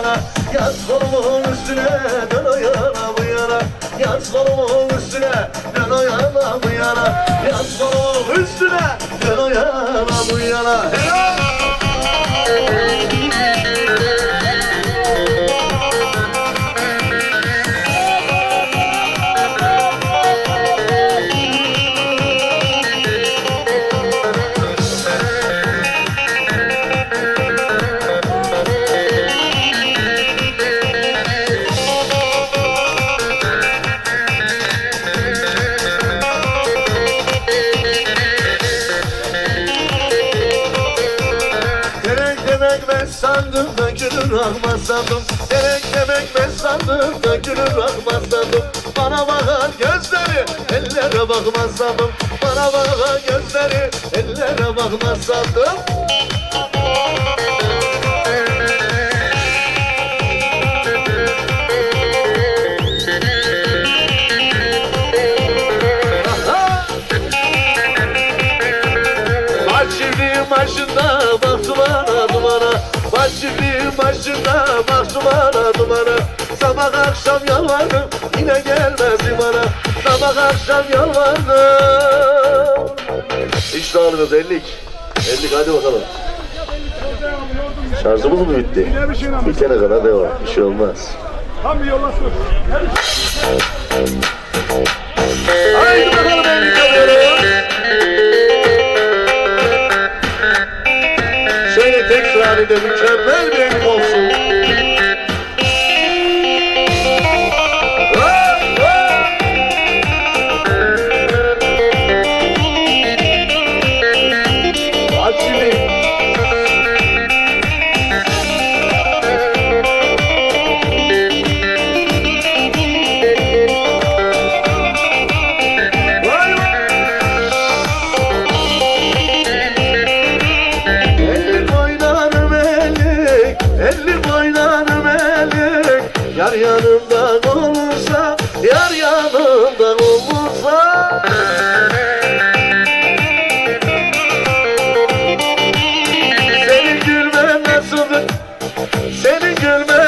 yana Yaz kolumun üstüne, dön o yana bu yana. Yaz kolumun üstüne, dön o yana bu yana. Yaz kolumun üstüne, dön o yana bu yana. Helal! Sandım dökülür akma sandım. Gerek demek ben sandım dökülür akma sandım. Bana bakan gözleri ellere bakmaz sandım. Bana bakan gözleri ellere bakmaz sandım. Aha! Başçiliğin başında bak dumana dumana Başçiliğin başında bak dumana. Dumana Sabah akşam yalvardım yine gelmez bana Sabah akşam yalvardım. İşte alınız ellik. Ellik hadi bakalım. Şarjımız mı bitti? Bir. Bitene kadar devam. Bir şey olmaz. Tam bir yola sür. Haydi bakalım ellik bir ellik olsun Senin gülme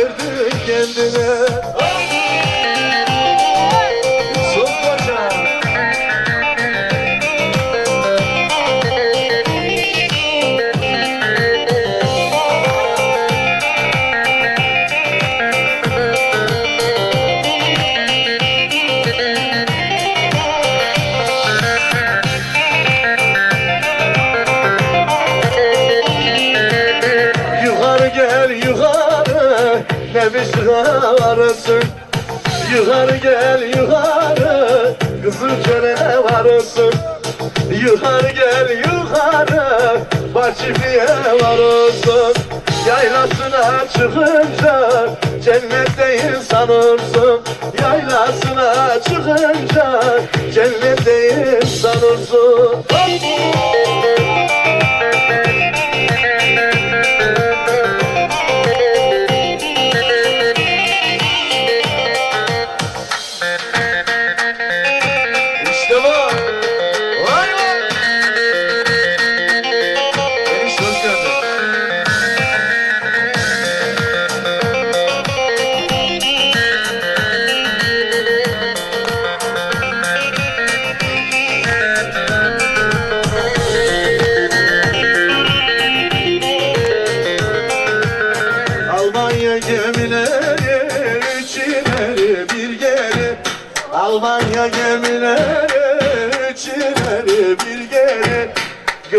gördü kendine. Yukarı gel yukarı. Kızıl çölene varırsın Yukarı gel yukarı. Bahçeli'ye varırsın Yaylasına çıkınca Cennetteyim sanırsın. Yaylasına çıkınca Cennetteyim sanırsın. Müzik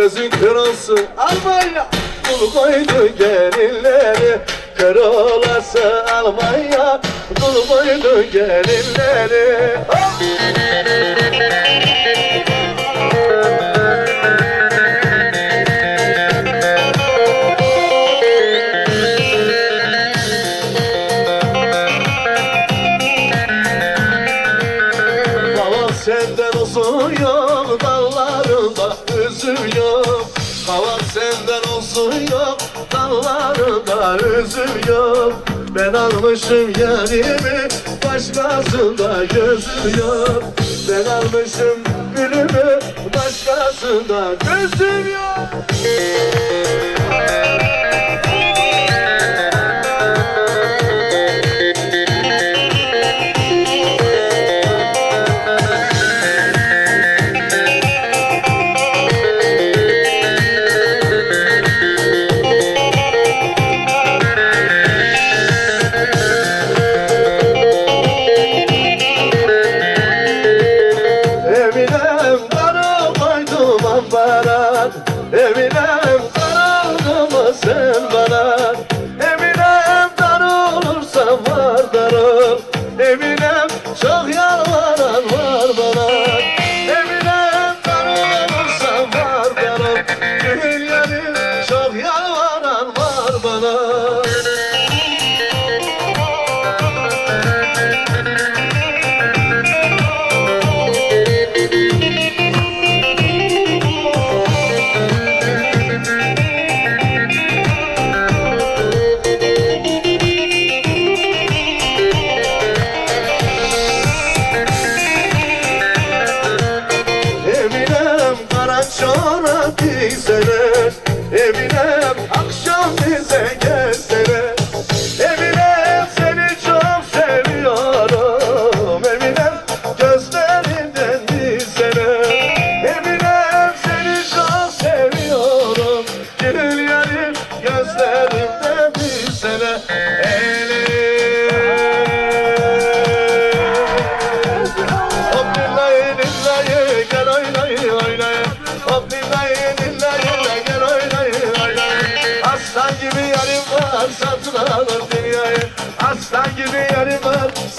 gözün kırılsın. Almanya! Kul koydu gelinleri Kör Almanya. Kul koydu gelinleri oh! gözüm yok. Ben almışım yarimi Başkasında gözüm yok. Ben almışım gülümü. Başkasında gözüm yok.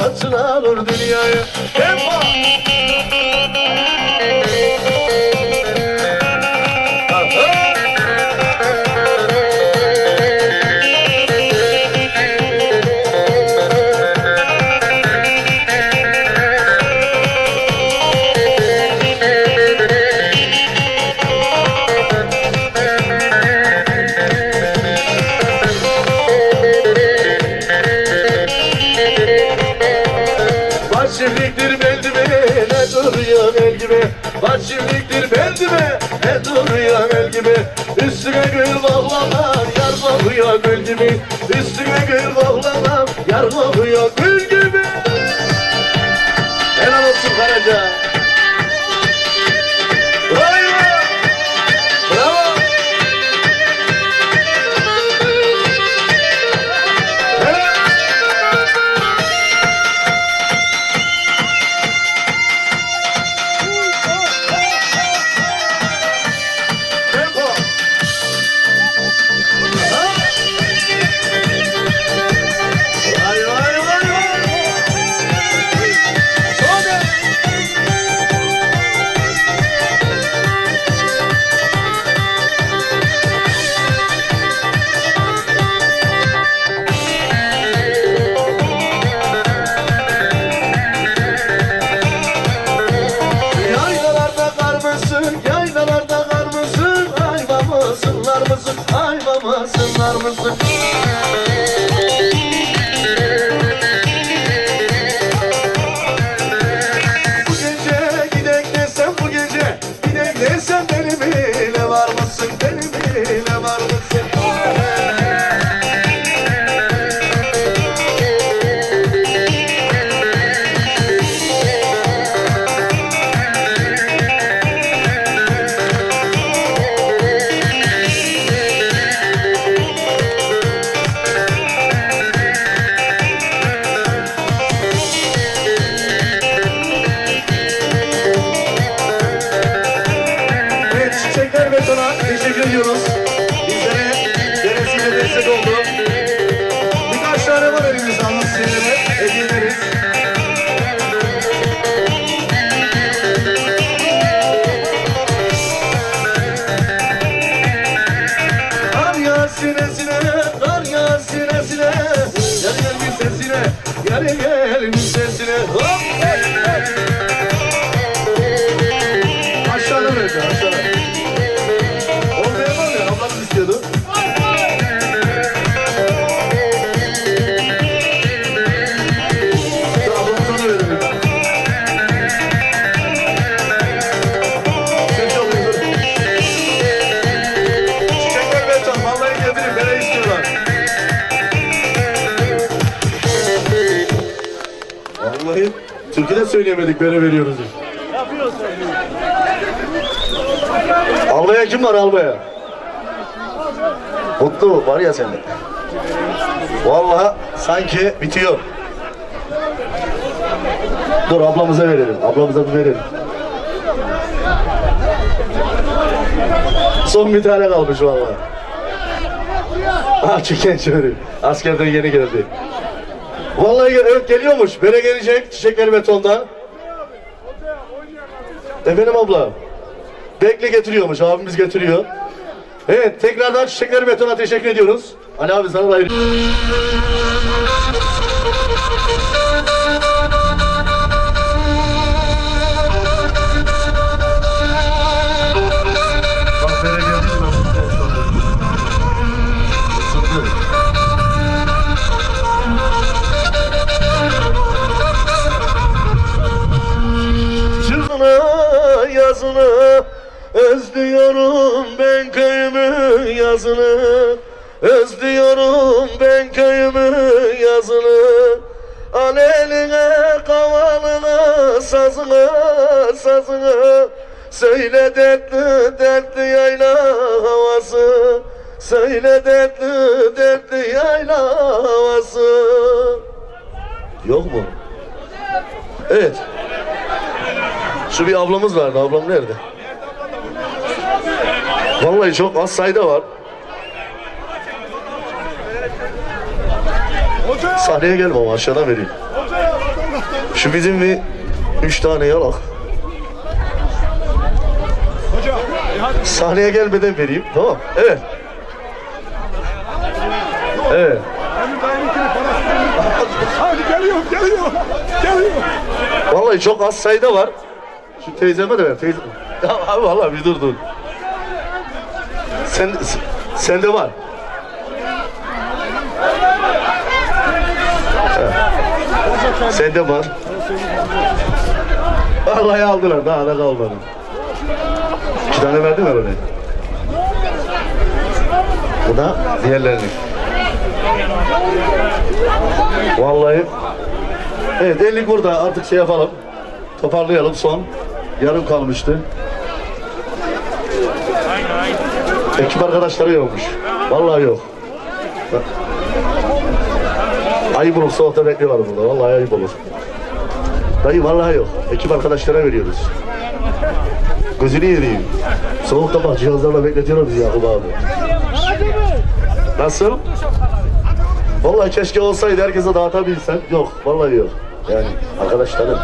satın alır dünyayı. Tempo! mi? Üstüne gül vallalar yar balıya güldü? Vamos aqui. Yare gelin sesine söyleyemedik böyle veriyoruz. Ablaya kim var ablaya? Mutlu var ya sende. Vallahi sanki bitiyor. Dur ablamıza verelim. Ablamıza bir verelim. Son bir tane kalmış vallahi. Ah çeken çöreği. Askerden yeni geldi. Vallahi evet geliyormuş. Bere gelecek çiçekleri betonda. Efendim abla. Bekle getiriyormuş. Abimiz getiriyor. Evet tekrardan çiçekleri betona teşekkür ediyoruz. Ali abi sana da ayrı. Özlüyorum ben köyümü yazını Özlüyorum ben köyümü yazını Al eline kavalını sazını sazını Söyle dertli dertli yayla havası Söyle dertli dertli yayla havası Yok mu? Evet. Şu bir ablamız vardı. Ablam nerede? Vallahi çok az sayıda var Sahneye gelme ama aşağıdan vereyim Şu bizim bir üç tane yalak Sahneye gelmeden vereyim. Tamam. Evet. Evet. Hadi geliyor, geliyor, geliyor. Vallahi çok az sayıda var. Şu teyzeme de ver. Teyze... Ya abi vallahi bir dur dur. Sen sende var. Evet. Sende var. Vallahi aldılar. Daha da kalmadı. İki tane verdim öyle. Bu da diğerlerini. Vallahi Evet ellik burada artık şey yapalım. Toparlayalım son. Yarım kalmıştı. Ekip arkadaşları yokmuş. Vallahi yok. Ayıp olur soğukta bekliyorlar burada. Vallahi ayıp olur. Dayı vallahi yok. Ekip arkadaşlara veriyoruz. Gözünü yediğim. Soğukta bak cihazlarla bekletiyorlar bizi Yakup abi. Nasıl? Vallahi keşke olsaydı herkese dağıtabilsem. Yok, vallahi yok. Yani arkadaşlarım.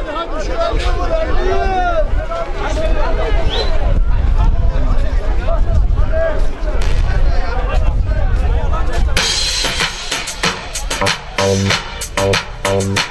um, um, um.